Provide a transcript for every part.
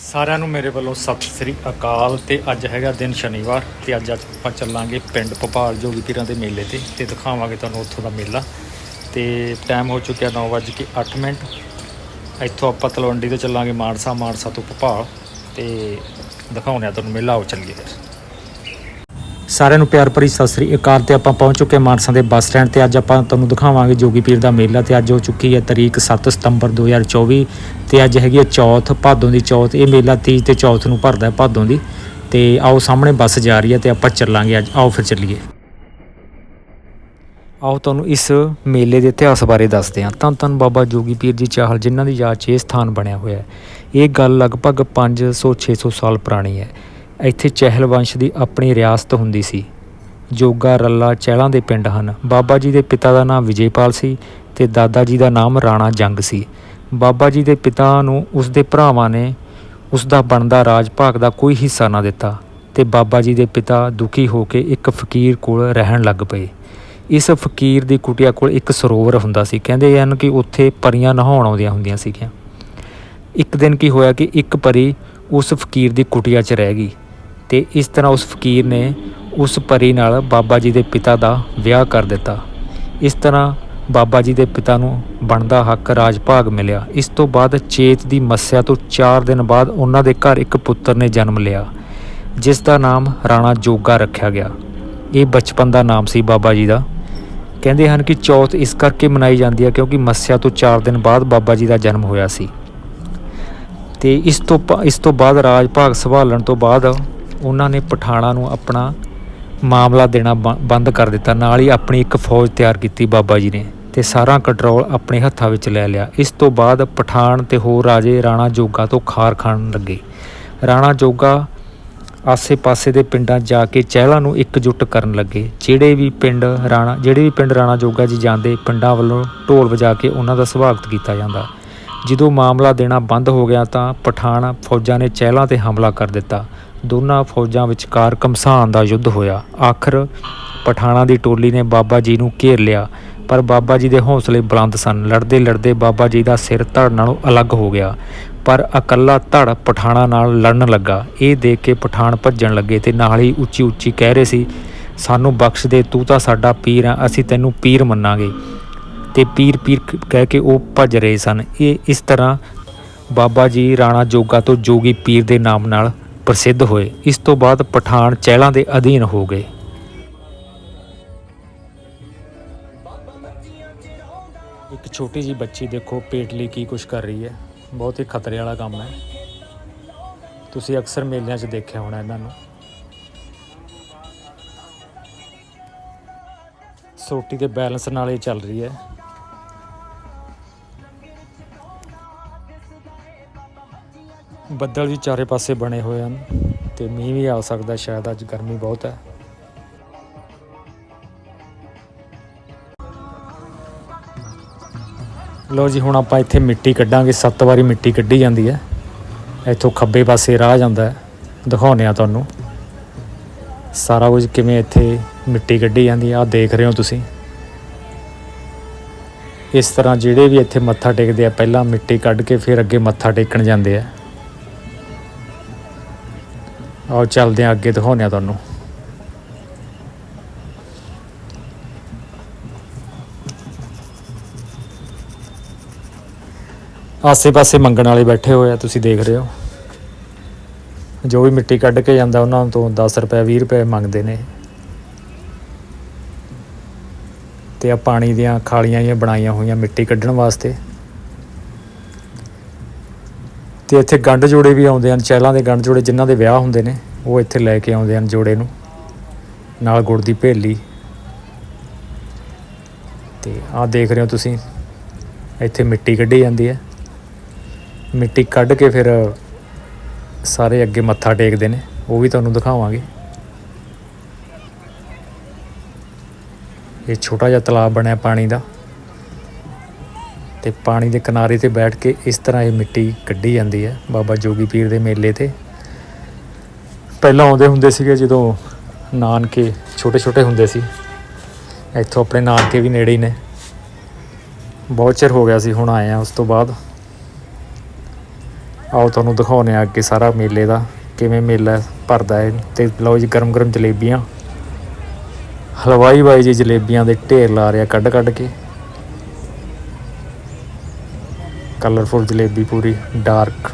ਸਾਰਿਆਂ ਨੂੰ ਮੇਰੇ ਵੱਲੋਂ ਸਤਿ ਸ੍ਰੀ ਅਕਾਲ ਤੇ ਅੱਜ ਹੈਗਾ ਦਿਨ ਸ਼ਨੀਵਾਰ ਤੇ ਅੱਜ ਆਪਾਂ ਚੱਲਾਂਗੇ ਪਿੰਡ ਭੋਪਾਲ ਜੋਗੀ ਪੀਰਾਂ ਦੇ ਮੇਲੇ ਤੇ ਤੇ ਦਿਖਾਵਾਂਗੇ ਤੁਹਾਨੂੰ ਉੱਥੋਂ ਦਾ ਮੇਲਾ ਤੇ ਟਾਈਮ ਹੋ ਚੁੱਕਿਆ 9:08 ਮਿੰਟ। ਇੱਥੋਂ ਆਪਾਂ ਤਲਵੰਡੀ ਤੋਂ ਚੱਲਾਂਗੇ ਮਾਨਸਾ ਮਾਨਸਾ ਤੋਂ ਭੋਪਾਲ ਤੇ ਦਿਖਾਉਂਦੇ ਆ ਤੁਹਾਨੂੰ ਮੇਲਾ, ਆਓ ਚੱਲੀਏ ਫਿਰ। ਸਾਰਿਆਂ ਨੂੰ ਪਿਆਰ ਭਰੀ ਸਤਿ ਸ੍ਰੀ ਅਕਾਲ ਤੇ ਆਪਾਂ ਪਹੁੰਚ ਚੁੱਕੇ ਹਾਂ ਮਾਨਸਾ ਦੇ ਬੱਸ ਸਟੈਂਡ ਤੇ। ਅੱਜ ਆਪਾਂ ਤੁਹਾਨੂੰ ਦਿਖਾਵਾਂਗੇ ਜੋਗੀ ਪੀਰ ਦਾ ਮੇਲਾ ਤੇ ਅੱਜ ਹੋ ਚੁੱਕੀ ਹੈ ਤਰੀਕ 7 ਸਤੰਬਰ 2024 ਤੇ ਅੱਜ ਹੈਗੀ ਹੈ ਚੌਥ, ਭਾਦੋਂ ਦੀ ਚੌਥ, ਇਹ ਮੇਲਾ ਤੀਜ ਤੇ ਚੌਥ ਨੂੰ ਭਰਦਾ ਹੈ ਭਾਦੋਂ ਦੀ। ਤੇ ਆਓ ਸਾਹਮਣੇ ਬੱਸ ਜਾ ਰਹੀ ਹੈ ਤੇ ਆਪਾਂ ਚੱਲਾਂਗੇ ਅੱਜ। ਆਓ ਫਿਰ ਚੱਲੀਏ। ਆਓ ਤੁਹਾਨੂੰ ਇਸ ਮੇਲੇ ਦੇ ਇਤਿਹਾਸ ਬਾਰੇ ਦੱਸਦੇ ਹਾਂ। ਤਾਂ ਧੰਨ ਬਾਬਾ ਜੋਗੀ ਪੀਰ ਜੀ ਚਾਹਲ, ਜਿਨ੍ਹਾਂ ਦੀ ਯਾਦ 'ਚ ਇਹ ਸਥਾਨ ਬਣਿਆ ਹੋਇਆ ਹੈ। ਇਹ ਗੱਲ ਲਗਭਗ 500-600 ਸਾਲ ਪੁਰਾਣੀ ਹੈ। ਇੱਥੇ ਚਹਿਲ ਵੰਸ਼ ਦੀ ਆਪਣੀ ਰਿਆਸਤ ਹੁੰਦੀ ਸੀ। ਜੋਗਾ ਰੱਲਾ ਚਹਿਲਾਂ ਦੇ ਪਿੰਡ ਹਨ। ਬਾਬਾ ਜੀ ਦੇ ਪਿਤਾ ਦਾ ਨਾਮ ਵਿਜੇਪਾਲ ਸੀ ਤੇ ਦਾਦਾ ਜੀ ਦਾ ਨਾਮ ਰਾਣਾ ਜੰਗ ਸੀ। ਬਾਬਾ ਜੀ ਦੇ ਪਿਤਾ ਨੂੰ ਉਸ ਦੇ ਭਰਾਵਾਂ ਨੇ ਉਸ ਦਾ ਬਣਦਾ ਰਾਜ ਭਾਗ ਦਾ ਕੋਈ ਹਿੱਸਾ ਨਾ ਦਿੱਤਾ ਤੇ ਬਾਬਾ ਜੀ ਦੇ ਪਿਤਾ ਦੁਖੀ ਹੋ ਕੇ ਇੱਕ ਫਕੀਰ ਕੋਲ ਰਹਿਣ ਲੱਗ ਪਏ। ਇਸ ਫਕੀਰ ਦੀ ਕੁਟੀਆ ਕੋਲ ਇੱਕ ਸਰੋਵਰ ਹੁੰਦਾ ਸੀ। ਕਹਿੰਦੇ ਹਨ ਕਿ ਉੱਥੇ ਪਰੀਆਂ ਨਹਾਉਣ ਆਉਂਦੀਆਂ ਹੁੰਦੀਆਂ ਸੀਗੀਆਂ। ਇੱਕ ਦਿਨ ਕੀ ਹੋਇਆ ਕਿ ਇੱਕ ਪਰੀ ਉਸ ਫਕੀਰ ਦੀ ਕੁਟੀਆ 'ਚ ਰਹਿ ਗਈ ਤੇ ਇਸ ਤਰ੍ਹਾਂ ਉਸ ਫਕੀਰ ਨੇ ਉਸ ਪਰੀ ਨਾਲ ਬਾਬਾ ਜੀ ਦੇ ਪਿਤਾ ਦਾ ਵਿਆਹ ਕਰ ਦਿੱਤਾ। ਇਸ ਤਰ੍ਹਾਂ ਬਾਬਾ ਜੀ ਦੇ ਪਿਤਾ ਨੂੰ ਬਣਦਾ ਹੱਕ ਰਾਜ ਭਾਗ ਮਿਲਿਆ। ਇਸ ਤੋਂ ਬਾਅਦ ਚੇਤ ਦੀ ਮੱਸਿਆ ਤੋਂ 4 ਦਿਨ ਬਾਅਦ ਉਹਨਾਂ ਦੇ ਘਰ ਇੱਕ ਪੁੱਤਰ ਨੇ ਜਨਮ ਲਿਆ, ਜਿਸ ਦਾ ਨਾਮ ਰਾਣਾ ਜੋਗਾ ਰੱਖਿਆ ਗਿਆ। ਇਹ ਬਚਪਨ ਦਾ ਨਾਮ ਸੀ ਬਾਬਾ ਜੀ ਦਾ। ਕਹਿੰਦੇ ਹਨ ਕਿ ਚੌਥ ਇਸ ਕਰਕੇ ਮਨਾਈ ਜਾਂਦੀ ਹੈ ਕਿਉਂਕਿ ਮੱਸਿਆ ਤੋਂ 4 ਦਿਨ ਬਾਅਦ ਬਾਬਾ ਜੀ ਦਾ ਜਨਮ ਹੋਇਆ ਸੀ। ਤੇ ਇਸ ਤੋਂ ਇਸ ਤੋਂ ਬਾਅਦ ਰਾਜ ਭਾਗ ਸੰਭਾਲਣ ਤੋਂ ਬਾਅਦ ਉਹਨਾਂ ਨੇ ਪਠਾਣਾ ਨੂੰ ਆਪਣਾ ਮਾਮਲਾ ਦੇਣਾ ਬ- ਬੰਦ ਕਰ ਦਿੱਤਾ। ਨਾਲ ਹੀ ਆਪਣੀ ਇੱਕ ਫੌਜ ਤਿਆਰ ਕੀਤੀ ਬਾਬਾ ਜੀ ਨੇ। ਤੇ ਸਾਰਾ ਕੰਟਰੋਲ ਆਪਣੇ ਹੱਥਾਂ ਵਿੱਚ ਲੈ ਲਿਆ। ਇਸ ਤੋਂ ਬਾਅਦ ਪਠਾਨ ਤੇ ਹੋਰ ਰਾਜੇ ਰਾਣਾ ਜੋਗਾ ਤੋਂ ਖਾਰ ਖਾਣ ਲੱਗੇ। ਰਾਣਾ ਜੋਗਾ ਆਸੇ-ਪਾਸੇ ਦੇ ਪਿੰਡਾਂ ਜਾ ਕੇ ਚਹਿਲਾਂ ਨੂੰ ਇਕਜੁੱਟ ਕਰਨ ਲੱਗੇ। ਜਿਹੜੇ ਵੀ ਪਿੰਡ ਰਾਣਾ ਜਿਹੜੇ ਵੀ ਪਿੰਡ ਰਾਣਾ ਜੋਗਾ ਜੀ ਜਾਂਦੇ, ਪਿੰਡਾਂ ਵੱਲੋਂ ਢੋਲ ਵਜਾ ਕੇ ਉਹਨਾਂ ਦਾ ਸਵਾਗਤ ਕੀਤਾ ਜਾਂਦਾ। ਜਦੋਂ ਮਾਮਲਾ ਦੇਣਾ ਬੰਦ ਹੋ ਗਿਆ ਤਾਂ ਪਠਾਨ ਫੌਜਾਂ ਨੇ ਚਹਿਲਾਂ ਤੇ ਹਮਲਾ ਕਰ ਦਿੱਤਾ। ਦੋਨਾਂ ਫੌਜਾਂ ਵਿਚਕਾਰ ਘਮਸਾਨ ਦਾ ਯੁੱਧ ਹੋਇਆ। ਆਖਰ ਪਠਾਣਾ ਦੀ ਟੋਲੀ ਨੇ ਬਾਬਾ ਜੀ ਨੂੰ ਘੇਰ ਲਿਆ। ਪਰ ਬਾਬਾ ਜੀ ਦੇ ਹੌਸਲੇ ਬੁਲੰਦ ਸਨ। ਲੜਦੇ ਲੜਦੇ ਬਾਬਾ ਜੀ ਦਾ ਸਿਰ ਧੜ ਨਾਲੋਂ ਅਲੱਗ ਹੋ ਗਿਆ। ਪਰ ਇਕੱਲਾ ਧੜ ਪਠਾਣਾ ਨਾਲ ਲੜਨ ਲੱਗਾ। ਇਹ ਦੇਖ ਕੇ ਪਠਾਨ ਭੱਜਣ ਲੱਗੇ ਤੇ ਨਾਲ ਹੀ ਉੱਚੀ ਉੱਚੀ ਕਹਿ ਰਹੇ ਸੀ, ਸਾਨੂੰ ਬਖਸ਼ ਦੇ, ਤੂੰ ਤਾਂ ਸਾਡਾ ਪੀਰ ਆ, ਅਸੀਂ ਤੈਨੂੰ ਪੀਰ ਮੰਨਾਂਗੇ। ਤੇ ਪੀਰ ਪੀਰ ਕਹਿ ਕੇ ਉਹ ਭੱਜ ਰਹੇ ਸਨ। ਇਹ ਇਸ ਤਰ੍ਹਾਂ ਬਾਬਾ ਜੀ ਰਾਣਾ ਜੋਗਾ ਤੋਂ ਜੋਗੀ ਪੀਰ ਦੇ ਨਾਮ ਨਾਲ ਪ੍ਰਸਿੱਧ ਹੋਏ। ਇਸ ਤੋਂ ਬਾਅਦ ਪਠਾਨ ਚਹਿਲਾਂ ਦੇ ਅਧੀਨ ਹੋ ਗਏ। ਇੱਕ ਛੋਟੀ ਜੀ ਬੱਚੀ ਦੇਖੋ, ਪੇਟ ਲਈ ਕੀ ਕੁਝ ਕਰ ਰਹੀ ਹੈ। ਬਹੁਤ ਹੀ ਖਤਰੇ ਵਾਲਾ ਕੰਮ ਹੈ। ਤੁਸੀਂ ਅਕਸਰ ਮੇਲਿਆਂ 'ਚ ਦੇਖਿਆ ਹੋਣਾ ਇਹਨਾਂ ਨੂੰ। ਸੋਟੀ ਦੇ ਬੈਲੈਂਸ ਨਾਲ ਇਹ ਚੱਲ ਰਹੀ ਹੈ। ਬੱਦਲ ਵੀ ਚਾਰੇ ਪਾਸੇ ਬਣੇ ਹੋਏ ਹਨ ਤੇ ਮੀਂਹ ਵੀ ਆ ਸਕਦਾ, ਸ਼ਾਇਦ ਅੱਜ ਗਰਮੀ ਬਹੁਤ ਹੈ। ਲੋ ਜੀ, ਹੁਣ ਆਪਾਂ ਇੱਥੇ ਮਿੱਟੀ ਕੱਢਾਂਗੇ। ਸੱਤ ਵਾਰੀ ਮਿੱਟੀ ਕੱਢੀ ਜਾਂਦੀ ਹੈ। ਇੱਥੋਂ ਖੱਬੇ ਪਾਸੇ ਰਾਹ ਜਾਂਦਾ ਹੈ। ਦਿਖਾਉਂਦੇ ਆ ਤੁਹਾਨੂੰ। ਸਾਰਾ ਕੁਝ ਕਿਵੇਂ ਇੱਥੇ ਮਿੱਟੀ ਕੱਢੀ ਜਾਂਦੀ ਆ ਦੇਖ ਰਹੇ ਹੋ ਤੁਸੀਂ। ਇਸ ਤਰ੍ਹਾਂ ਜਿਹੜੇ ਵੀ ਇੱਥੇ ਮੱਥਾ ਟੇਕਦੇ ਆ, ਪਹਿਲਾਂ ਮਿੱਟੀ ਕੱਢ ਕੇ ਫਿਰ ਅੱਗੇ ਮੱਥਾ ਟੇਕਣ ਜਾਂਦੇ ਆ। ਆਓ, ਚੱਲਦੇ ਆ ਅੱਗੇ, ਦਿਖਾਉਂਦੇ ਆ ਤੁਹਾਨੂੰ। ਆਸੇ-ਪਾਸੇ ਮੰਗਣ ਵਾਲੇ ਬੈਠੇ ਹੋਏ ਆ, ਤੁਸੀਂ ਦੇਖ ਰਹੇ ਹੋ। ਜੋ ਵੀ ਮਿੱਟੀ ਕੱਢ ਕੇ ਜਾਂਦਾ, ਉਹਨਾਂ ਤੋਂ 10 ਰੁਪਏ 20 ਰੁਪਏ ਮੰਗਦੇ ਨੇ। ਤੇ ਆ ਪਾਣੀ ਦੀਆਂ ਖਾਲੀਆਂ ਜਿਹੀਆਂ ਬਣਾਈਆਂ ਹੋਈਆਂ ਮਿੱਟੀ ਕੱਢਣ ਵਾਸਤੇ। ਤੇ ਇੱਥੇ ਗੰਢ ਜੋੜੇ ਵੀ ਆਉਂਦੇ ਹਨ, ਚਹਿਲਾਂ ਦੇ ਗੰਢ ਜੋੜੇ ਜਿਨ੍ਹਾਂ ਦੇ ਵਿਆਹ ਹੁੰਦੇ ਨੇ, ਉਹ ਇੱਥੇ ਲੈ ਕੇ ਆਉਂਦੇ ਹਨ ਜੋੜੇ ਨੂੰ। ਨਾਲ ਗੁੜ ਦੀ ਭੇਲੀ। ਤੇ ਆਹ ਦੇਖ ਰਹੇ ਹੋ ਤੁਸੀਂ, ਇੱਥੇ ਮਿੱਟੀ ਕੱਢੀ ਜਾਂਦੀ ਹੈ। ਮਿੱਟੀ ਕੱਢ ਕੇ ਫਿਰ ਸਾਰੇ ਅੱਗੇ ਮੱਥਾ ਟੇਕਦੇ ਨੇ। ਉਹ ਵੀ ਤੁਹਾਨੂੰ ਦਿਖਾਵਾਂਗੇ। ਇਹ ਛੋਟਾ ਜਿਹਾ ਤਲਾਬ ਬਣਿਆ ਪਾਣੀ ਦਾ। ਤੇ ਪਾਣੀ ਦੇ ਕਿਨਾਰੇ ਤੇ ਬੈਠ ਕੇ ਇਸ ਤਰ੍ਹਾਂ ਇਹ ਮਿੱਟੀ ਕੱਢੀ ਜਾਂਦੀ ਹੈ ਬਾਬਾ ਜੋਗੀ ਪੀਰ ਦੇ ਮੇਲੇ ਤੇ। ਪਹਿਲਾਂ ਆਉਂਦੇ ਹੁੰਦੇ ਸੀਗੇ ਜਦੋਂ ਨਾਨਕੇ ਛੋਟੇ ਛੋਟੇ ਹੁੰਦੇ ਸੀ। ਇੱਥੋਂ ਆਪਣੇ ਨਾਨਕੇ ਵੀ ਨੇੜੇ ਹੀ ਨੇ। ਬਹੁਤ ਚਿਰ ਹੋ ਗਿਆ ਸੀ, ਹੁਣ ਆਏ ਆ ਉਸ ਤੋਂ ਬਾਅਦ। ਆਓ ਤੁਹਾਨੂੰ ਦਿਖਾਉਂਦੇ ਆ ਅੱਗੇ ਸਾਰਾ ਮੇਲੇ ਦਾ, ਕਿਵੇਂ ਮੇਲਾ ਭਰਦਾ ਹੈ ਤੇ ਲਓ ਜੀ ਗਰਮ ਗਰਮ ਜਲੇਬੀਆਂ। ਹਲਵਾਈ ਬਾਈ ਜੀ ਜਲੇਬੀਆਂ ਦੇ ਢੇਰ ਲਾ ਰਿਹਾ ਕੱਢ ਕੱਢ ਕੇ। ਕਲਰਫੁਲ ਜਲੇਬੀ ਪੂਰੀ, ਡਾਰਕ।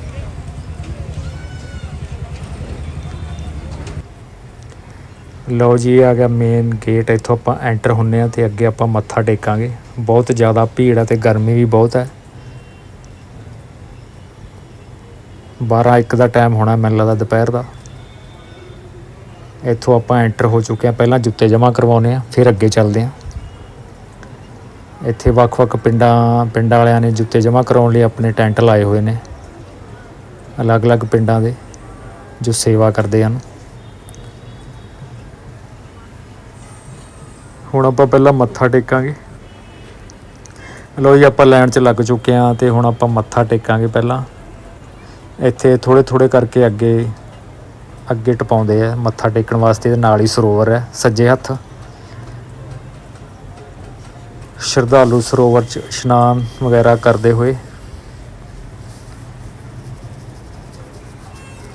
ਲਓ ਜੀ, ਇਹ ਆ ਗਿਆ ਮੇਨ ਗੇਟ ਇੱਥੋਂ ਆਪਾਂ ਐਂਟਰ ਹੁੰਨੇ ਆ ਤੇ ਅੱਗੇ ਆਪਾਂ ਮੱਥਾ ਟੇਕਾਂਗੇ। ਬਹੁਤ ਜ਼ਿਆਦਾ ਭੀੜ ਹੈ ਤੇ ਗਰਮੀ ਵੀ ਬਹੁਤ ਹੈ। 12 1 ਦਾ ਟਾਈਮ ਹੋਣਾ ਮੈਨੂੰ ਲੱਗਦਾ ਦੁਪਹਿਰ ਦਾ। ਇੱਥੋਂ ਆਪਾਂ ਐਂਟਰ ਹੋ ਚੁੱਕੇ ਆ ਪਹਿਲਾਂ ਜੁੱਤੇ ਜਮ੍ਹਾਂ ਕਰਵਾਉਨੇ ਆ ਫਿਰ ਅੱਗੇ ਚੱਲਦੇ ਆ ਇੱਥੇ ਵੱਖ-ਵੱਖ ਪਿੰਡਾਂ ਪਿੰਡਾਂ ਵਾਲਿਆਂ ਨੇ ਜੁੱਤੇ ਜਮ੍ਹਾਂ ਕਰਾਉਣ ਲਈ ਆਪਣੇ ਟੈਂਟ ਲਾਏ ਹੋਏ ਨੇ। ਅਲੱਗ-ਅਲੱਗ ਪਿੰਡਾਂ ਦੇ ਜੋ ਸੇਵਾ ਕਰਦੇ ਹਨ। ਹੁਣ ਆਪਾਂ ਪਹਿਲਾਂ ਮੱਥਾ ਟੇਕਾਂਗੇ। ਲੋ ਜੀ, ਆਪਾਂ ਲੈਣ 'ਚ ਲੱਗ ਚੁੱਕੇ ਆ ਤੇ ਹੁਣ ਆਪਾਂ ਮੱਥਾ ਟੇਕਾਂਗੇ ਪਹਿਲਾਂ। ਇੱਥੇ ਥੋੜੇ ਥੋੜੇ ਕਰਕੇ ਅੱਗੇ ਅੱਗੇ ਟਪਾਉਂਦੇ ਆ, ਮੱਥਾ ਟੇਕਣ ਵਾਸਤੇ ਤੇ ਨਾਲ ਹੀ ਸਰੋਵਰ ਹੈ, ਸੱਜੇ ਹੱਥ। ਸ਼ਰਧਾਲੂ ਸਰੋਵਰ 'ਚ ਇਸ਼ਨਾਨ ਵਗੈਰਾ ਕਰਦੇ ਹੋਏ।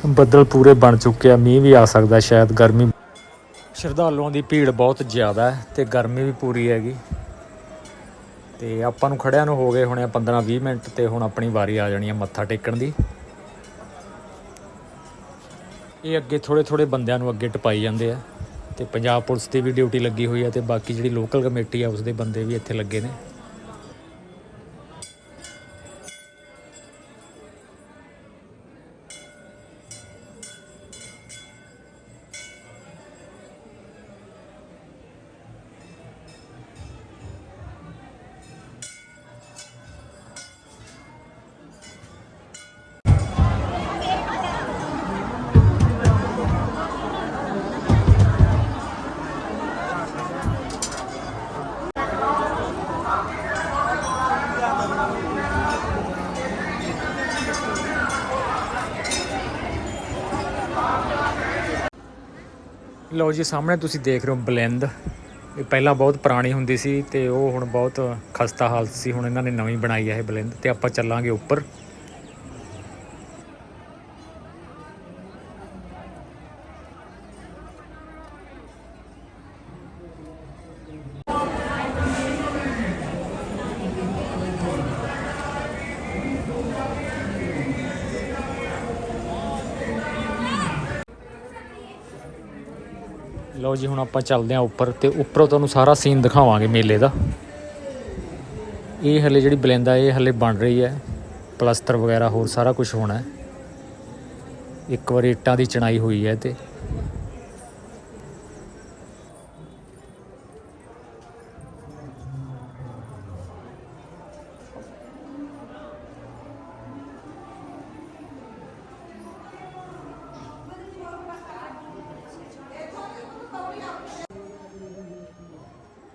ਬੱਦਲ ਪੂਰੇ ਬਣ ਚੁੱਕੇ ਆ, ਮੀਂਹ ਵੀ ਆ ਸਕਦਾ ਸ਼ਾਇਦ, ਗਰਮੀ। ਸ਼ਰਧਾਲੂਆਂ ਦੀ ਭੀੜ ਬਹੁਤ ਜ਼ਿਆਦਾ ਹੈ ਤੇ ਗਰਮੀ ਵੀ ਪੂਰੀ ਹੈਗੀ। ਤੇ ਆਪਾਂ ਨੂੰ ਖੜਿਆਂ ਨੂੰ ਹੋ ਗਏ ਹੁਣੇ 15 20 ਮਿੰਟ ਤੇ ਹੁਣ ਆਪਣੀ ਵਾਰੀ ਆ ਜਾਣੀ ਹੈ ਮੱਥਾ ਟੇਕਣ ਦੀ। ਇਹ ਅੱਗੇ ਥੋੜੇ ਥੋੜੇ ਬੰਦਿਆਂ ਨੂੰ ਅੱਗੇ ਟਪਾਈ ਜਾਂਦੇ ਆ ਤੇ ਪੰਜਾਬ ਪੁਲਿਸ ਦੀ ਵੀ ਡਿਊਟੀ ਲੱਗੀ ਹੋਈ ਹੈ ਤੇ ਬਾਕੀ ਜਿਹੜੀ ਲੋਕਲ ਕਮੇਟੀ ਆ ਉਸ ਦੇ ਬੰਦੇ ਵੀ ਇੱਥੇ ਲੱਗੇ ਨੇ। ਲਓ ਜੀ, ਸਾਹਮਣੇ ਤੁਸੀਂ ਦੇਖ ਰਹੇ ਹੋ ਬਲਿੰਦ। ਇਹ ਪਹਿਲਾਂ ਬਹੁਤ ਪੁਰਾਣੀ ਹੁੰਦੀ ਸੀ ਤੇ ਉਹ ਹੁਣ ਬਹੁਤ ਖਸਤਾ ਹਾਲਤ ਸੀ, ਹੁਣ ਇਹਨਾਂ ਨੇ ਨਵੀਂ ਬਣਾਈ ਹੈ ਇਹ ਬਲਿੰਦ ਤੇ ਆਪਾਂ ਚੱਲਾਂਗੇ ਉੱਪਰ। ਲਓ ਜੀ, ਹੁਣ ਆਪਾਂ ਚੱਲਦੇ ਹਾਂ ਉੱਪਰ ਤੇ ਉੱਪਰੋਂ ਤੁਹਾਨੂੰ ਸਾਰਾ ਸੀਨ ਦਿਖਾਵਾਂਗੇ ਮੇਲੇ ਦਾ। ਇਹ ਹਲੇ ਜਿਹੜੀ ਬਲੈਂਡ ਇਹ ਹਲੇ ਬਣ ਰਹੀ ਹੈ। ਪਲਸਤਰ ਵਗੈਰਾ ਹੋਰ ਸਾਰਾ ਕੁਝ ਹੋਣਾ ਹੈ। ਇੱਕ ਵਾਰ ਇੱਟਾਂ ਦੀ ਚਣਾਈ ਹੋਈ ਹੈ ਤੇ।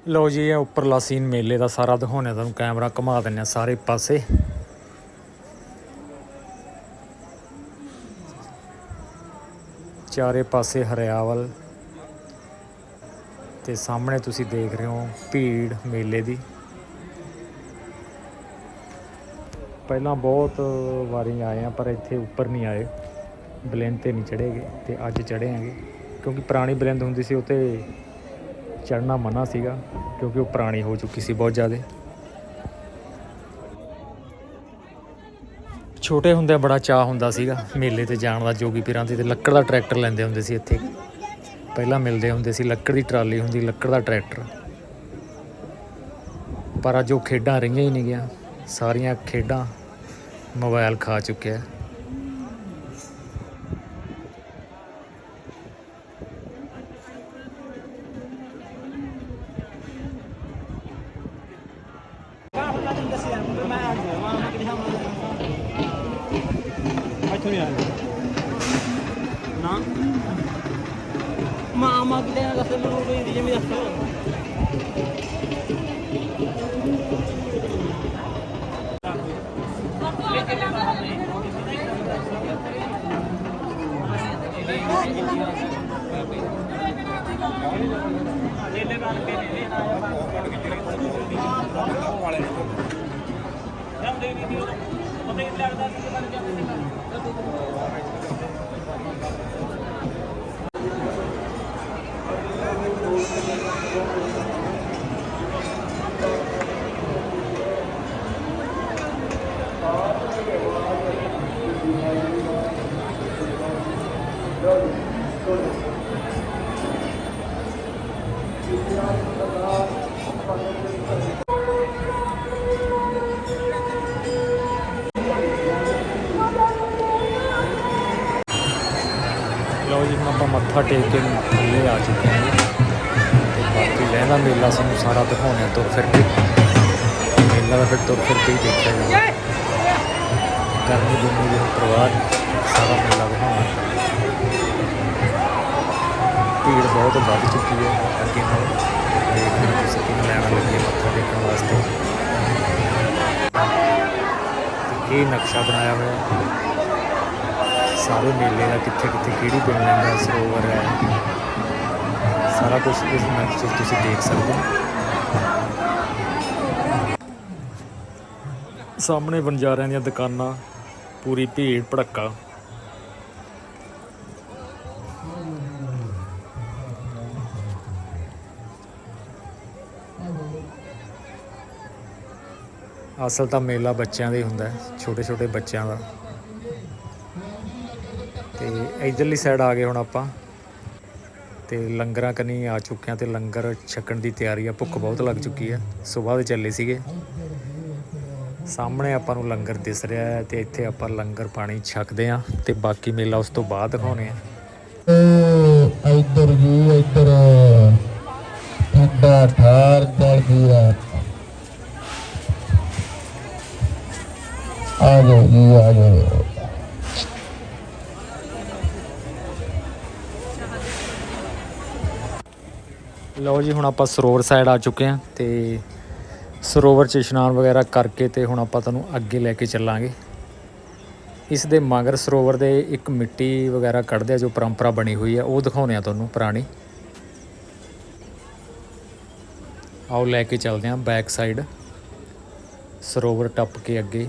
ਲਓ ਜੀ, ਇਹ ਉੱਪਰਲਾ ਸੀਨ ਮੇਲੇ ਦਾ ਸਾਰਾ ਦਿਖਾਉਣੇ ਤੁਹਾਨੂੰ ਕੈਮਰਾ ਘੁਮਾ ਦਿੰਨੇ ਆ ਸਾਰੇ ਪਾਸੇ। ਚਾਰੇ ਪਾਸੇ ਹਰਿਆਵਲ ਤੇ ਸਾਹਮਣੇ ਤੁਸੀਂ ਦੇਖ ਰਹੇ ਹੋ ਭੀੜ ਮੇਲੇ ਦੀ। ਪਹਿਲਾਂ ਬਹੁਤ ਵਾਰੀ ਆਏ ਆ ਪਰ ਇੱਥੇ ਉੱਪਰ ਨਹੀਂ ਆਏ। ਬਲੈਂਡ ਤੇ ਨਹੀਂ ਚੜ੍ਹੇਗੇ ਤੇ ਅੱਜ ਚੜ੍ਹੇ ਆਂਗੇ ਕਿਉਂਕਿ ਪੁਰਾਣੀ ਬਲੈਂਡ ਹੁੰਦੀ ਸੀ ਉੱਤੇ ਚੜ੍ਹਨਾ ਮਨਾ ਸੀਗਾ, ਕਿਉਂਕਿ ਉਹ ਪੁਰਾਣੀ ਹੋ ਚੁੱਕੀ ਸੀ ਬਹੁਤ ਜ਼ਿਆਦਾ। ਛੋਟੇ ਹੁੰਦੇ ਬੜਾ ਚਾਹ ਹੁੰਦਾ ਸੀਗਾ, ਮੇਲੇ ਤੇ ਜਾਣ ਦਾ, ਜੋਗੀ ਪੀਰਾਂ ਦੇ, ਤੇ ਲੱਕੜ ਦਾ ਟਰੈਕਟਰ ਲੈਂਦੇ ਹੁੰਦੇ ਸੀ ਇੱਥੇ। ਪਹਿਲਾਂ ਮਿਲਦੇ ਹੁੰਦੇ ਸੀ, ਲੱਕੜ ਦੀ ਟਰਾਲੀ ਹੁੰਦੀ, ਲੱਕੜ ਦਾ ਟਰੈਕਟਰ। ਪਰ ਅੱਜ ਉਹ ਖੇਡਾਂ ਰਹੀਆਂ ਹੀ ਨਹੀਂ ਗਿਆ ਸਾਰੀਆਂ ਖੇਡਾਂ ਮੋਬਾਈਲ ਖਾ ਚੁੱਕਿਆ। ਇੱਥੋਂ ਨਹੀਂ ਆਇਆ ਨਾ ਮਾਮਾ ਕਿਤੇ ਨਾ ਦੱਸੇ ਮੈਨੂੰ ਕੋਈ ਦੀ ਜਿਵੇਂ ਦੱਸੋ ਵਾਲੇ ਲਓ Obrigado. ਮੱਥਾ ਟੇਕ ਕੇ ਥੱਲੇ ਆ ਚੁੱਕੇ ਹਾਂ ਜੀ। ਤੇ ਬਾਕੀ ਲਹਿੰਦਾ ਮੇਲਾ ਸਾਨੂੰ ਸਾਰਾ ਦਿਖਾਉਣਾ ਤੁਰ ਫਿਰ ਕੇ। ਮੇਲਾ ਦਾ ਫਿਰ ਤੁਰ ਫਿਰ ਕੇ ਹੀ ਦੇਖਿਆ ਜਾਊਗਾ ਗਰਮੀ ਗੁਰਮੀ ਦੇ ਪ੍ਰਵਾਹ ਸਾਰਾ ਮੇਲਾ ਦਿਖਾਉਣਾ। ਭੀੜ ਬਹੁਤ ਵੱਧ ਚੁੱਕੀ ਹੈ। ਅੱਗੇ ਨਾਲੋਂ ਦੇਖਦੇ ਹਾਂ ਤੁਸੀਂ ਕਿਵੇਂ ਲੈਣਾ ਲੱਗੇ ਮੱਥਾ ਟੇਕਣ ਵਾਸਤੇ। ਤੇ ਇਹ ਨਕਸ਼ਾ ਬਣਾਇਆ ਹੋਇਆ। ਹੈ ਸਾਰੇ ਮੇਲੇ ਦਾ ਕਿੱਥੇ ਕਿੱਥੇ ਕਿਹੜੀ ਪਿੰਡ ਦਾ ਸਰੋਵਰ ਹੈ। ਸਾਰਾ ਕੁਝ ਇਸ ਨਕਸ਼ੇ 'ਚ ਤੁਸੀਂ ਦੇਖ ਸਕਦੇ ਹੋ। ਸਾਹਮਣੇ ਬੰਜਾਰਿਆਂ ਦੀਆਂ ਦੁਕਾਨਾਂ, ਪੂਰੀ ਭੀੜ ਭੜੱਕਾ। ਅਸਲ ਤਾਂ ਮੇਲਾ ਬੱਚਿਆਂ ਦਾ ਹੀ ਹੁੰਦਾ ਛੋਟੇ ਛੋਟੇ ਬੱਚਿਆਂ ਦਾ। ਤੇ ਇਧਰਲੀ ਸਾਈਡ ਆ ਗਏ ਹੁਣ ਆਪਾਂ। ਤੇ ਲੰਗਰਾਂ ਕਨੀ ਆ ਚੁੱਕੇ ਹਾਂ ਤੇ ਲੰਗਰ ਛਕਣ ਦੀ ਤਿਆਰੀ ਆ, ਭੁੱਖ ਬਹੁਤ ਲੱਗ ਚੁੱਕੀ ਹੈ ਸਵੇਰ ਦੇ ਚੱਲੇ ਸੀਗੇ। ਸਾਹਮਣੇ ਆਪਾਂ ਨੂੰ ਲੰਗਰ ਦਿਸ ਰਿਹਾ ਹੈ ਤੇ ਇੱਥੇ ਆਪਾਂ ਲੰਗਰ ਪਾਣੀ ਛਕਦੇ ਆ ਤੇ ਬਾਕੀ ਮੇਲਾ ਉਸ ਤੋਂ ਬਾਅਦ ਦਿਖਾਉਣੇ ਆ। ਇੱਧਰ ਜੀ, ਇੱਧਰ ਠੰਡਾ ਠਾਰ ਦਲ ਰਾਤ ਆ ਜਾਓ ਜੀ, ਆ ਜਾਓ। ਲਓ ਜੀ, ਹੁਣ ਆਪਾਂ ਸਰੋਵਰ ਸਾਈਡ ਆ ਚੁੱਕੇ ਹਾਂ ਤੇ ਸਰੋਵਰ 'ਚ ਇਸ਼ਨਾਨ ਵਗੈਰਾ ਕਰਕੇ ਤੇ ਹੁਣ ਆਪਾਂ ਤੁਹਾਨੂੰ ਅੱਗੇ ਲੈ ਕੇ ਚੱਲਾਂਗੇ। ਇਸ ਦੇ ਮਗਰ ਸਰੋਵਰ ਦੇ ਇੱਕ ਮਿੱਟੀ ਵਗੈਰਾ ਕੱਢਦੇ ਆ, ਜੋ ਪਰੰਪਰਾ ਬਣੀ ਹੋਈ ਆ, ਉਹ ਦਿਖਾਉਂਦੇ ਆ ਤੁਹਾਨੂੰ ਪੁਰਾਣੀ। ਆਓ, ਲੈ ਕੇ ਚੱਲਦੇ ਹਾਂ ਬੈਕ ਸਾਈਡ ਸਰੋਵਰ ਟੱਪ ਕੇ ਅੱਗੇ।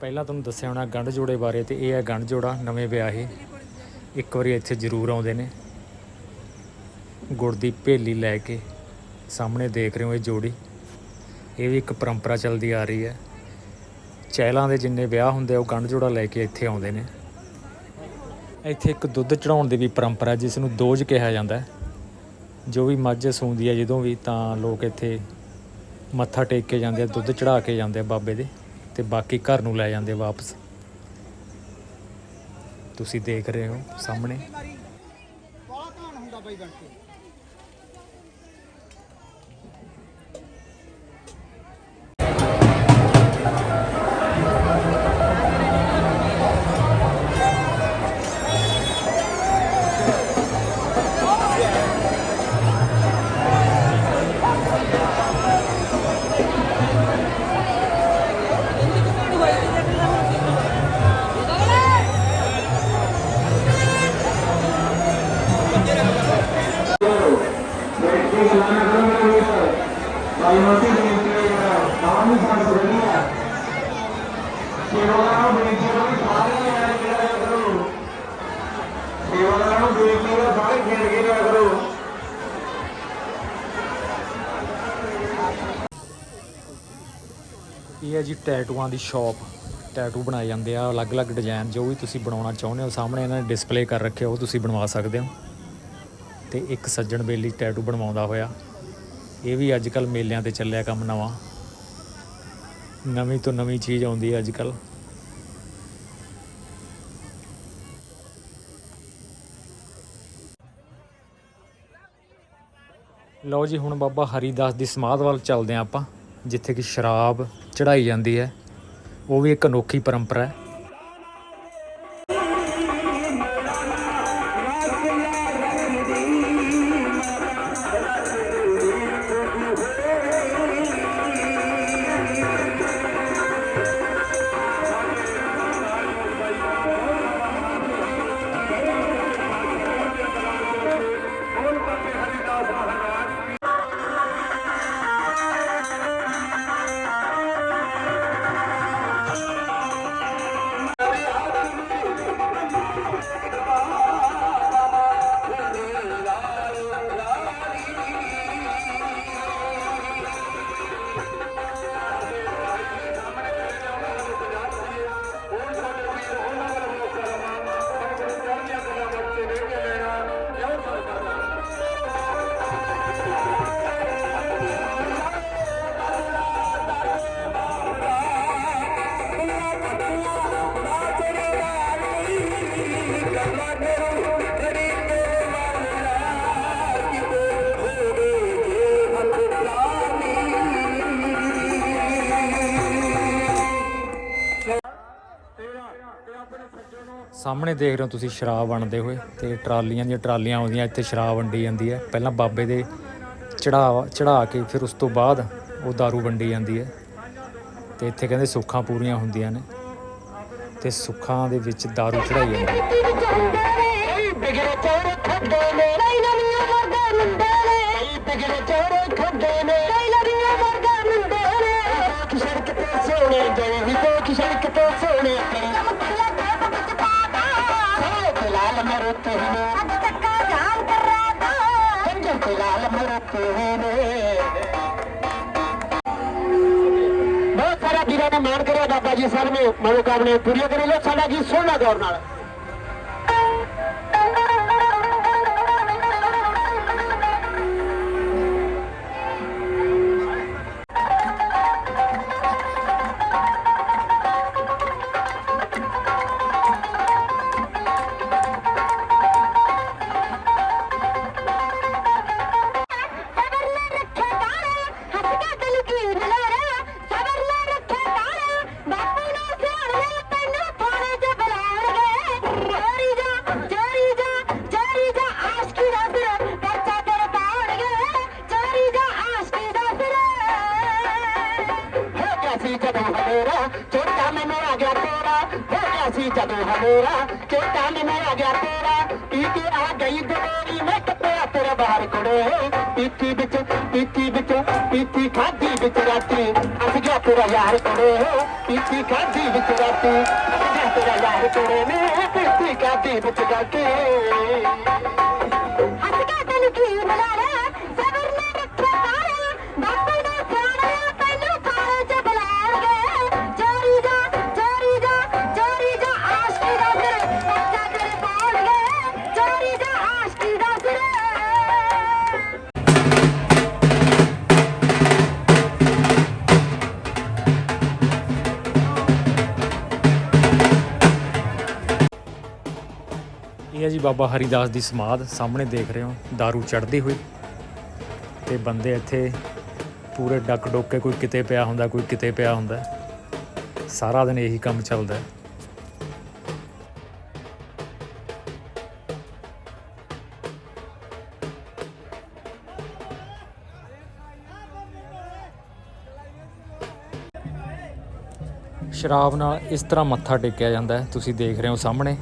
ਪਹਿਲਾਂ ਤੁਹਾਨੂੰ ਦੱਸਿਆ ਹੋਣਾ ਗੰਢ ਜੋੜੇ ਬਾਰੇ ਤੇ ਇਹ ਹੈ ਗੰਢ ਜੋੜਾ, ਨਵੇਂ ਵਿਆਹੇ। ਇੱਕ ਵਾਰੀ ਇੱਥੇ ਜ਼ਰੂਰ ਆਉਂਦੇ ਨੇ। ਗੁੜ ਦੀ ਭੇਲੀ ਲੈ ਕੇ ਸਾਹਮਣੇ ਦੇਖ ਰਹੇ ਹੋ ਇਹ ਜੋੜੀ। ਇਹ ਵੀ ਇੱਕ ਪਰੰਪਰਾ ਚੱਲਦੀ ਆ ਰਹੀ ਹੈ। ਚਹਿਲਾਂ ਦੇ ਜਿੰਨੇ ਵਿਆਹ ਹੁੰਦੇ ਆ, ਉਹ ਗੰਢ ਜੋੜਾ ਲੈ ਕੇ ਇੱਥੇ ਆਉਂਦੇ ਨੇ। ਇੱਥੇ ਇੱਕ ਦੁੱਧ ਚੜਾਉਣ ਦੀ ਵੀ ਪਰੰਪਰਾ, ਜਿਸ ਨੂੰ ਦੋਜ ਕਿਹਾ ਜਾਂਦਾ ਹੈ। ਜੋ ਵੀ ਮੱਝ ਸੂੰਦੀ ਹੈ, ਜਦੋਂ ਵੀ ਤਾਂ ਲੋਕ ਇੱਥੇ ਮੱਥਾ ਟੇਕ ਕੇ ਜਾਂਦੇ ਆ, ਦੁੱਧ ਚੜਾ ਕੇ ਜਾਂਦੇ ਆ ਬਾਬੇ ਦੇ। ਤੇ ਬਾਕੀ ਘਰ ਨੂੰ ਲੈ ਜਾਂਦੇ ਆ ਵਾਪਸ। ਤੁਸੀਂ ਦੇਖ ਰਹੇ ਹੋ ਸਾਹਮਣੇ। ਇਹ ਹੈ ਜੀ ਟੈਟੂਆਂ ਦੀ ਸ਼ਾਪ ਟੈਟੂ ਬਣਾਏ ਜਾਂਦੇ ਆ, ਅਲੱਗ-ਅਲੱਗ ਡਿਜ਼ਾਈਨ ਜੋ ਵੀ ਤੁਸੀਂ ਬਣਾਉਣਾ ਚਾਹੁੰਦੇ ਹੋ, ਸਾਹਮਣੇ ਇਹਨਾਂ ਨੇ ਡਿਸਪਲੇ ਕਰ ਰੱਖਿਆ ਉਹ ਤੁਸੀਂ ਬਣਵਾ ਸਕਦੇ ਹੋ। ਤੇ ਇੱਕ ਸੱਜਣ ਬੇਲੀ ਟੈਟੂ ਬਣਵਾਉਂਦਾ ਹੋਇਆ। ਇਹ ਵੀ ਅੱਜ ਕੱਲ ਮੇਲਿਆਂ ਤੇ ਚੱਲਿਆ ਕੰਮ ਨਵਾਂ। ਨਵੀਂ ਤੋਂ ਨਵੀਂ ਚੀਜ਼ ਆਉਂਦੀ ਹੈ ਅੱਜ ਕੱਲ ਲਓ ਜੀ, ਹੁਣ ਬਾਬਾ ਹਰੀਦਾਸ ਦੀ ਸਮਾਧ ਵੱਲ ਚੱਲਦੇ ਹਾਂ ਆਪਾਂ, ਜਿੱਥੇ ਕਿ ਸ਼ਰਾਬ ਚੜਾਈ ਜਾਂਦੀ ਹੈ। ਉਹ ਵੀ ਇੱਕ ਅਨੋਖੀ ਪਰੰਪਰਾ ਹੈ। ਸਾਹਮਣੇ ਦੇਖ ਰਹੇ ਹੋ ਤੁਸੀਂ ਸ਼ਰਾਬ ਵੰਡਦੇ ਹੋਏ ਤੇ ਟਰਾਲੀਆਂ ਦੀਆਂ ਟਰਾਲੀਆਂ ਆਉਂਦੀਆਂ ਇੱਥੇ ਸ਼ਰਾਬ ਵੰਡੀ ਜਾਂਦੀ ਹੈ ਪਹਿਲਾਂ ਬਾਬੇ ਦੇ ਚੜਾ ਚੜਾ ਕੇ ਫਿਰ ਉਸ ਤੋਂ ਬਾਅਦ ਉਹ दारू ਵੰਡੀ ਜਾਂਦੀ ਹੈ ਤੇ ਇੱਥੇ ਕਹਿੰਦੇ ਸੁੱਖਾਂ ਪੂਰੀਆਂ ਹੁੰਦੀਆਂ ਨੇ ਤੇ ਸੁੱਖਾਂ ਦੇ ਵਿੱਚ दारू ਚੜਾਈ ਜਾਂਦੀ ਹੈ ਤੇ ਲਾਲ ਮਰਤੇ ਨੇ ਅੱਜ ਤੱਕ ਜਾਨ ਕਰ ਰਹਾ ਤਾਂ ਤੇ ਲਾਲ ਮਰਤੇ ਨੇ ਬਹੁਤ ਸਾਰਾ ਵੀਰਾਂ ਨੇ ਮਾਣ ਕਰਿਆ ਬਾਬਾ ਜੀ ਸਾਹਿਬ ਨੇ ਮਨੋਕਾਮਨੇ ਪੂਰੀਆਂ ਕਰੀ ਲੋ ਸਾਡਾ ਜੀ ਸੋਹਣਾ ਗੌਰ ਨਾਲ ਖਾਦੀ ਵਿੱਚ ਰਾਤੀ, ਅਸ ਗਿਆ ਤੇਰਾ ਯਾਰ ਕੁੜੇ ਪੀਤੀ ਖਾਦੀ ਵਿੱਚ ਰਾਤੀ, ਅਸ ਗਿਆ ਤੇਰਾ ਯਾਰ ਕੁੜੇ ਨੇ ਪੀਤੀ ਖਾਦੀ ਵਿੱਚ ਰਾਤੀ। ਬਾਬਾ ਹਰੀਦਾਸ ਦੀ ਸਮਾਧ ਸਾਹਮਣੇ ਦੇਖ ਰਹੇ ਹੋ दारू ਚੜਦੀ ਹੋਈ। ਤੇ ਬੰਦੇ ਇੱਥੇ ਪੂਰੇ ਡੱਕ ਡੋਕੇ, ਕੋਈ ਕਿਤੇ ਪਿਆ ਹੁੰਦਾ, ਕੋਈ ਕਿਤੇ ਪਿਆ ਹੁੰਦਾ। ਸਾਰਾ ਦਿਨ ਇਹੀ ਕੰਮ ਚੱਲਦਾ ਹੈ। ਸ਼ਰਾਬ ਨਾਲ ਇਸ ਤਰ੍ਹਾਂ ਮੱਥਾ ਟੇਕਿਆ ਜਾਂਦਾ ਹੈ। ਤੁਸੀਂ ਦੇਖ ਰਹੇ ਹੋ ਸਾਹਮਣੇ।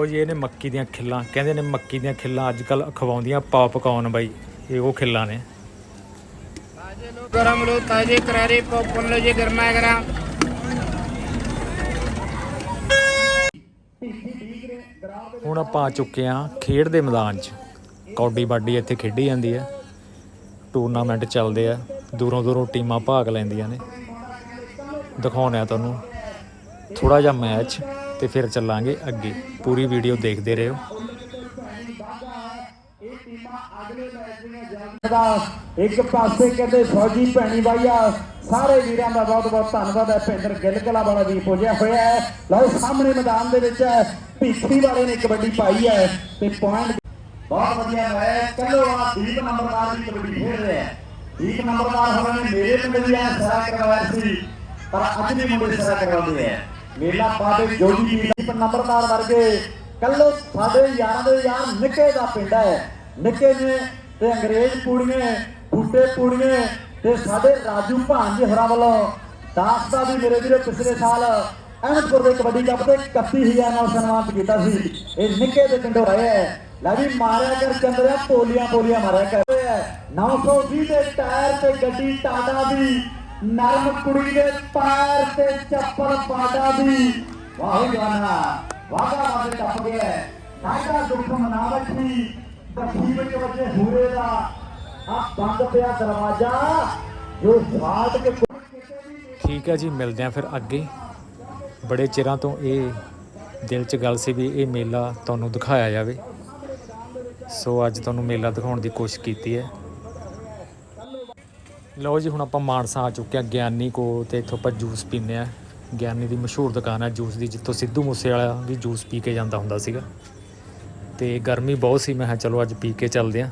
ਲਓ ਜੀ ਇਹਨੇ ਮੱਕੀ ਦੀਆਂ ਖਿੱਲਾਂ। ਕਹਿੰਦੇ ਨੇ ਮੱਕੀ ਦੀਆਂ ਖਿੱਲਾਂ ਅੱਜ ਕੱਲ ਖਵਾਉਂਦੀਆਂ ਪੌਪਕੌਰਨ ਬਾਈ? ਇਹ ਉਹ ਖਿੱਲਾਂ ਨੇ। ਹੁਣ ਆਪਾਂ ਆ ਚੁੱਕੇ ਆ ਖੇਡ ਦੇ ਮੈਦਾਨ 'ਚ। ਕੌਡੀ ਬਾਡੀ ਇੱਥੇ ਖੇਡੀ ਜਾਂਦੀ ਹੈ। ਟੂਰਨਾਮੈਂਟ ਚੱਲਦੇ ਆ। ਦੂਰੋਂ ਦੂਰੋਂ ਟੀਮਾਂ ਭਾਗ ਲੈਂਦੀਆਂ ਨੇ। ਦਿਖਾਉਣਾ ਤੁਹਾਨੂੰ। ਥੋੜਾ ਜਿਹਾ ਮੈਚ ਤੇ ਫਿਰ ਚੱਲਾਂਗੇ ਅੱਗੇ। ਪੂਰੀ ਵੀਡੀਓ ਦੇਖਦੇ ਰਹੋ। ਇੱਕ ਪਾਸੇ ਕਹਿੰਦੇ ਫੌਜੀ ਭੈਣੀ ਬਾਈ ਸਾਰੇ ਵੀਰਾਂ ਦਾ ਬਹੁਤ ਬਹੁਤ ਧੰਨਵਾਦ ਹੈ। ਭਿੰਦਰ ਗਿਲਕਲਾ ਵਾਲਾ ਵੀ ਪੁੱਜਿਆ ਹੋਇਆ ਹੈ। ਲਓ, ਸਾਹਮਣੇ ਮੈਦਾਨ ਦੇ ਵਿੱਚ ਭੀਖੀ ਵਾਲੇ ਨੇ ਕਬੱਡੀ ਪਾਈ ਹੈ ਤੇ ਪੁਆਇੰਟ ਬਹੁਤ ਵਧੀਆ ਹੈ। ਕੱਲੋ ਆ ਦੀਪ ਨੰਬਰਦਾਰ ਦੀ ਕਬੱਡੀ ਖੇਡ ਰਿਹਾ ਹੈ। ਦੀਪ ਨੰਬਰਦਾਰ ਹੋਰਾਂ ਨੇ ਮੇਰੇ ਪਿੰਡ ਵੀ ਆ ਸਾਰਾ ਕਰਵਾਇਆ ਸੀ, ਪਰ ਅੱਜ ਵੀ ਮੁੰਡੇ ਸਾਰਾ ਕਰਵਾਉਂਦੇ ਆ। ਮੇਲਾ ਪਾਦੇ ਜੋਗੀ ਜੀ ਨੰਬਰਦਾਰ ਵਰਗੇ ਕੱਲੋ ਸਾਡੇ ਯਾਰਾਂ ਦੇ ਯਾਰ ਨਿੱਕੇ ਦਾ ਪਿੰਡ ਹੈ। ਨਿੱਕੇ ਨੇ ਤੇ ਅੰਗਰੇਜ਼ ਪੂੜੀਏ ਬੂਟੇ ਪੂੜੀਏ ਤੇ ਸਾਡੇ ਰਾਜੂ ਭਾਂਜ ਹਰਾਂ ਵੱਲੋਂ ਦਾਸ ਦਾ ਵੀ ਮੇਰੇ ਵੀਰੋ ਪਿਛਲੇ ਸਾਲ ਅਹਿਮਦਪੁਰ ਦੇ ਕਬੱਡੀ ਕੱਪ ਤੇ 31000 ਨਾਲ ਸਨਮਾਨਿਤ ਕੀਤਾ ਸੀ। ਇਹ ਨਿੱਕੇ ਦੇ ਪਿੰਡੋਂ ਆਏ ਹੈ। ਲੈ ਵੀ ਮਾਰਿਆ ਕਰ ਚੰਦਰਿਆ ਪੋਲੀਆਂ ਪੋਲੀਆਂ ਮਾਰਿਆ ਕਰ। 920 ਦੇ ਟਾਇਰ ਤੇ ਗੱਡੀ ਟਾਟਾ ਦੀ ਨਰਮ ਕੁੜੀ ਦੇ ਪੈਰ ਤੇ ਚੱਪਲ ਪਾਟਾ ਦੀ ਵਾਹ ਜਵਾਨਾ ਵਾਗਾ ਵਾਗੇ ਟੱਪ ਗਿਆ ਟਾਟਾ ਦੁੱਖ ਮਨਾ ਬੈਠੀ ਬੱਖੀ ਵਿੱਚ ਵੱਜੇ ਹੂਰੇ ਦਾ। ਆ ਬੰਦ ਪਿਆ ਦਰਵਾਜ਼ਾ। ਜੋ ਫਾਟ ਕੇ ਠੀਕ ਹੈ ਜੀ, ਮਿਲਦੇ ਆ ਫਿਰ ਅੱਗੇ। ਬੜੇ ਚਿਰਾਂ ਤੋਂ ਇਹ ਦਿਲ 'ਚ ਗੱਲ ਸੀ ਵੀ ਇਹ ਮੇਲਾ ਤੁਹਾਨੂੰ ਦਿਖਾਇਆ ਜਾਵੇ। ਸੋ ਅੱਜ ਤੁਹਾਨੂੰ ਮੇਲਾ ਦਿਖਾਉਣ ਦੀ ਕੋਸ਼ਿਸ਼ ਕੀਤੀ ਹੈ। ਲਓ ਜੀ, ਹੁਣ ਆਪਾਂ ਮਾਨਸਾ ਆ ਚੁੱਕੇ ਆ ਗਿਆਨੀ ਕੋ ਤੇ ਇੱਥੋਂ ਆਪਾਂ ਜੂਸ ਪੀਂਦੇ ਆ ਗਿਆਨੀ ਦੀ ਮਸ਼ਹੂਰ ਦੁਕਾਨ ਹੈ ਜੂਸ ਦੀ, ਜਿੱਥੋਂ ਸਿੱਧੂ ਮੂਸੇ ਵਾਲਾ ਵੀ ਜੂਸ ਪੀ ਕੇ ਜਾਂਦਾ ਹੁੰਦਾ ਸੀਗਾ। ਤੇ ਗਰਮੀ ਬਹੁਤ ਸੀ, ਮੈਂ ਕਿਹਾ ਚਲੋ ਅੱਜ ਪੀ ਕੇ ਚੱਲਦੇ ਆ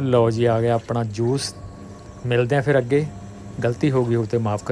ਲਓ ਜੀ, ਆ ਗਿਆ ਆਪਣਾ ਜੂਸ। ਮਿਲਦੇ ਆ ਫਿਰ ਅੱਗੇ। ਗਲਤੀ ਹੋ ਗਈ ਉਹ ਤੇ ਮਾਫ ਕਰ